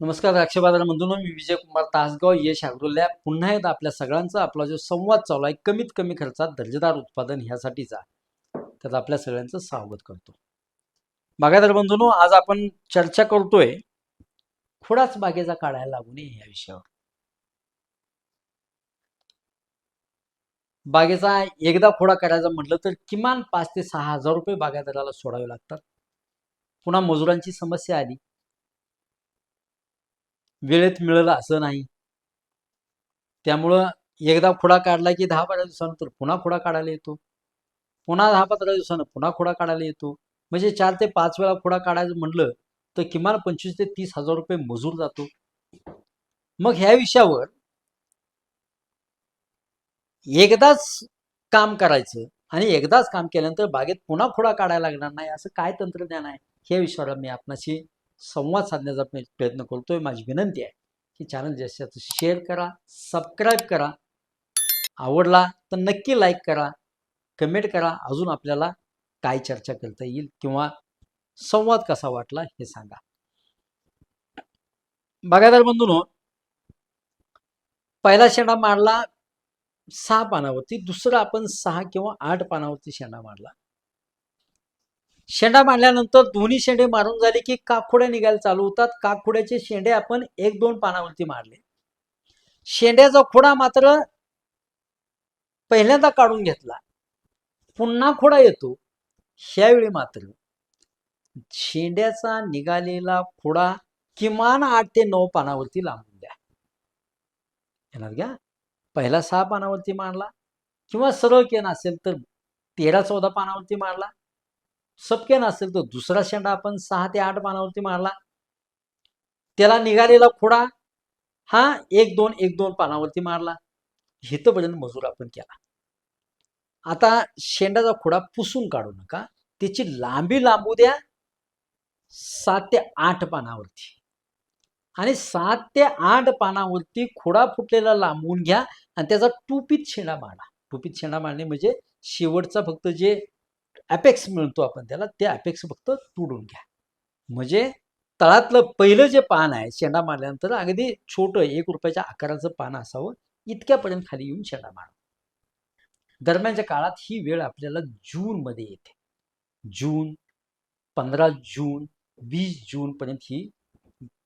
नमस्कार द्राक्ष बाजार म्हणून मी विजय कुमार तासगाव यश अग्रोल्या. पुन्हा एकदा आपल्या सगळ्यांचा आपला जो संवाद चालू आहे कमीत कमी खर्चात दर्जेदार उत्पादन ह्यासाठीचा त्यात आपल्या सगळ्यांचं स्वागत करतो. बागायदार बंधूनो आज आपण चर्चा करतोय खोडाच बागेचा काढायला लागू नये या विषयावर. बागेचा एकदा खोडा करायचा म्हटलं तर किमान पाच ते सहा हजार रुपये बागायदाराला सोडावे लागतात. पुन्हा मजुरांची समस्या आली. वेळेत मिळालं असं नाही. त्यामुळं एकदा खुडा काढला की दहा पंधरा दिवसानंतर पुन्हा खुडा काढायला येतो. पुन्हा दहा पंधरा दिवसानं पुन्हा खोडा काढायला येतो. म्हणजे चार ते पाच वेळा खुडा काढायचं म्हटलं तर किमान पंचवीस ते तीस हजार रुपये मजूर जातो. मग ह्या विषयावर एकदाच काम करायचं आणि एकदाच काम केल्यानंतर बागेत पुन्हा खोडा काढायला लागणार नाही असं काय तंत्रज्ञान आहे? ह्या विषयावर मी आपणाशी संवाद साधण्याचा प्रयत्न करतोय. माझी विनंती आहे की चॅनल जास्तीत शेअर करा सबस्क्राईब करा आवडला तर नक्की लाईक करा कमेंट करा. अजून आपल्याला काय चर्चा करता येईल किंवा संवाद कसा वाटला हे सांगा. बागायदार बंधून पहिला शेंडा मारला सहा पानावरती. दुसरा आपण सहा किंवा आठ पानावरती शेंडा मारला शेंडा मारल्यानंतर दोन्ही शेंडे मारून झाले की काखोड्या निघायला चालू होतात. काखोड्याचे शेंडे आपण एक दोन पानावरती मारले. शेंड्याचा खोडा मात्र पहिल्यांदा काढून घेतला. पुन्हा खोडा येतो. ह्यावेळी मात्र शेंड्याचा निघालेला खोडा किमान आठ ते नऊ पानावरती लांबून द्या. येणार घ्या पहिला सहा पानावरती मारला किंवा सरळ केन असेल तर तेरा चौदा पानावरती मारला. सबकेन असेल तर दुसरा शेंडा आपण सहा ते आठ पानावरती मारला. त्याला निघालेला खोडा हा एक दोन एक दोन पानावरती मारला. हितभजन मजूर आपण केला. आता शेंडाचा खोडा पुसून काढू नका. त्याची लांबी लांबू द्या. सात ते आठ पानावरती. आणि सात ते आठ पानावरती खोडा फुटलेला लांबून घ्या आणि त्याचा टुपीत शेंडा मारा. टुपीत शेंडा मारणे म्हणजे शेवटचा फक्त जे अपेक्स म्हणतो आपण त्याला ते ॲपेक्स फक्त तुडून घ्या. म्हणजे तळातलं पहिलं जे पान आहे शेंडा मारल्यानंतर अगदी छोटं एक रुपयाच्या आकाराचं पान असावं इतक्यापर्यंत खाली येऊन शेंडा मारा. दरम्यानच्या काळात ही वेळ आपल्याला जूनमध्ये येते. जून पंधरा जून वीस जून पर्यंत ही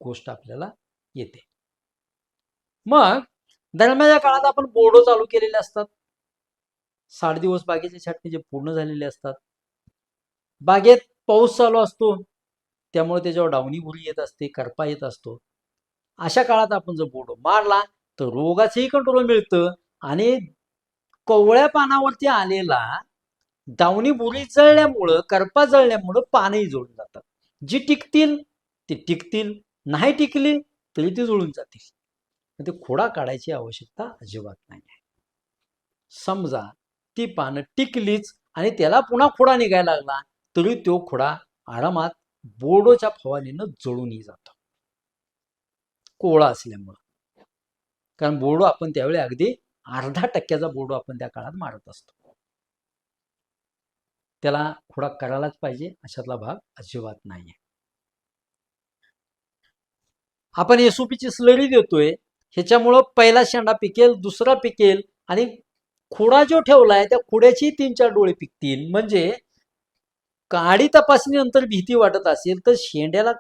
गोष्ट आपल्याला येते. मग दरम्यानच्या काळात आपण बोर्डो चालू केलेले असतात. साठ दिवस बागेचे छाटणी जे पूर्ण झालेले असतात. बागेत पाऊस चालू असतो त्यामुळे त्याच्यावर डावणी बुरी येत असते करपा येत असतो. अशा काळात आपण जर बोर्डो मारला तर रोगाचंही कंट्रोल मिळतं आणि कोवळ्या पानावरती आलेला डावणी बुरी जळल्यामुळं करपा जळल्यामुळं पानही जुळून जातात. जी टिकतील ती टिकतील नाही टिकली तरी ती जुळून जातील. ते खोडा काढायची आवश्यकता अजिबात नाही. आहे समजा ती पानं टिकलीच आणि त्याला पुन्हा खोडा निघायला लागला तरी तो खोडा आरामात बोर्डोच्या फवारणीनं जळूनही जातो. कोवळा असल्यामुळं. कारण बोर्डो आपण त्यावेळी अगदी अर्धा टक्क्याचा बोर्डो आपण त्या काळात मारत असतो. त्याला खोडा करायलाच पाहिजे अशातला भाग अजिबात नाही आपण एसओपीची स्लरी देतोय ह्याच्यामुळं पहिला शेंडा पिकेल दुसरा पिकेल आणि खोडा जो ठेवलाय त्या खोड्याची तीन चार डोळे पिकतील. म्हणजे काडी तपासणीनंतर भीती वाटत असेल तर शेंड्याला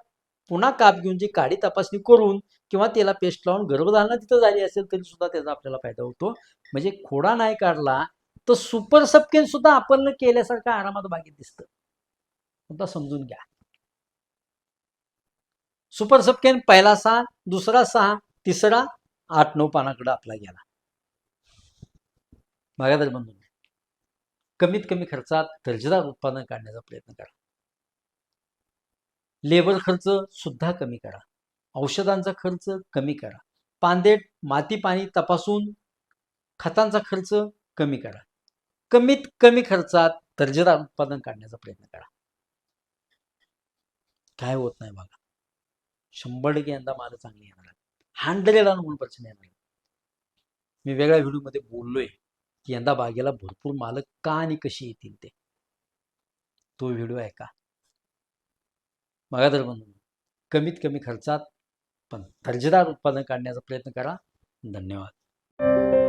पुन्हा काप घेऊन जी काडी तपासणी करून किंवा त्याला पेस्ट लावून गर्भधारणा तिथं झाली असेल तरी सुद्धा त्याचा आपल्याला फायदा होतो. म्हणजे खोडा नाही काढला तर सुपर सबकेन सुद्धा आपण केल्यासारखं आरामात बागेत दिसतं. आता समजून घ्या. सुपर सबकेन पहिला सहा दुसरा सहा तिसरा आठ नऊ पानाकडे आपला गेला. बागायदार बंधू. कमीत कमी खर्चात दर्जेदार उत्पादन काढण्याचा प्रयत्न करा. लेबर खर्च सुद्धा कमी करा. औषधांचा खर्च कमी करा. पांदेट माती पाणी तपासून खतांचा खर्च कमी करा. कमीत कमी खर्चात दर्जेदार उत्पादन काढण्याचा प्रयत्न करा. काय होत नाही बघा. शंभर टक्के यंदा माल चांगली येणार हंड्रेड अँड वन पर्सेंट येणार मी वेगळ्या व्हिडिओमध्ये बोललोय. की यंदा बागेला भरपूर मालक का आणि कशी येतील ते? तो व्हिडिओ आहे का बघा तर बंधू कमीत कमी खर्चात पण दर्जेदार उत्पादन काढण्याचा प्रयत्न करा. धन्यवाद.